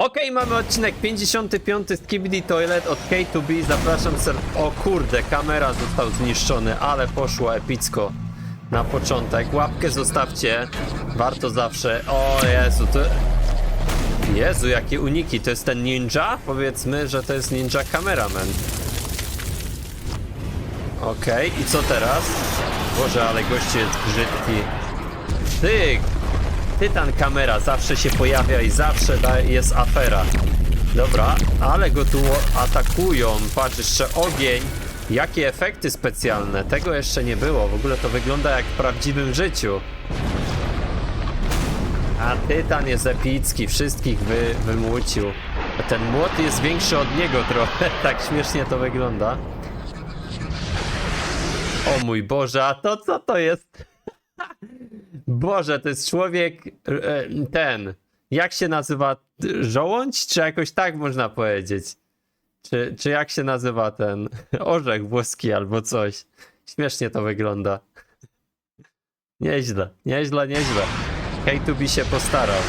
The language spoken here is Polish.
Okej, mamy odcinek 55 z Kibidi Toilet od K2B. Zapraszam ser... O kurde, kamera został zniszczony, ale poszło epicko. Na początek. Łapkę zostawcie. Warto zawsze. O Jezu, to... Jezu, jakie uniki. To jest ten ninja? Powiedzmy, że to jest ninja cameraman. Okej, i co teraz? Boże, ale gościu jest brzydki. Tyk! Tytan kamera zawsze się pojawia i zawsze jest afera. Dobra, ale go tu atakują. Patrz, jeszcze ogień. Jakie efekty specjalne. Tego jeszcze nie było. W ogóle to wygląda jak w prawdziwym życiu. A Tytan jest epicki. Wszystkich wy. A ten młot jest większy od niego trochę. Tak śmiesznie to wygląda. O mój Boże, a to co to jest? Boże, to jest człowiek e, ten. Jak się nazywa? Żołądź? Czy jakoś tak można powiedzieć? Czy, czy jak się nazywa ten orzech włoski albo coś? Śmiesznie to wygląda. Nieźle, nieźle, nieźle. K2B się postarał.